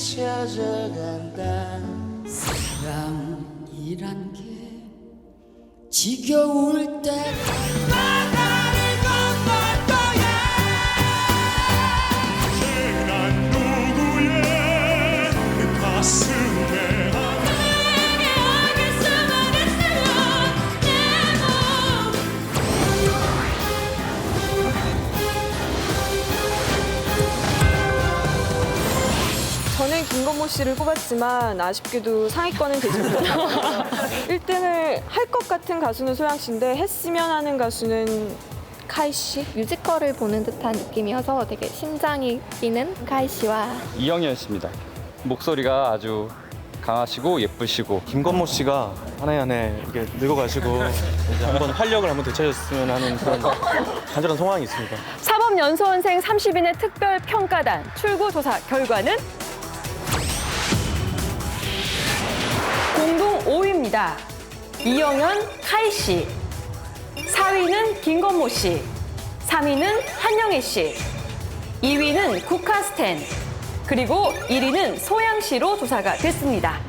찾아간다. 사랑이란 게 지겨울 때 저는 김건모 씨를 뽑았지만 아쉽게도 상위권은 되지 못했어요. 1등을 할 것 같은 가수는 소양 씨인데 했으면 하는 가수는 카이 씨. 뮤지컬을 보는 듯한 느낌이어서 되게 심장이 뛰는 카이 씨와 이영현 씨입니다. 목소리가 아주 강하시고 예쁘시고 김건모 씨가 한 해 한 해 이렇게 늙어가시고 이제 한번 활력을 한번 되찾았으면 하는 그런 간절한 소망이 있습니다. 사법연수원생 30인의 특별 평가단 출구 조사 결과는 5위입니다. 이영현, 카이 씨. 4위는 김건모 씨. 3위는 한영애 씨. 2위는 국카스텐. 그리고 1위는 소양 씨로 조사가 됐습니다.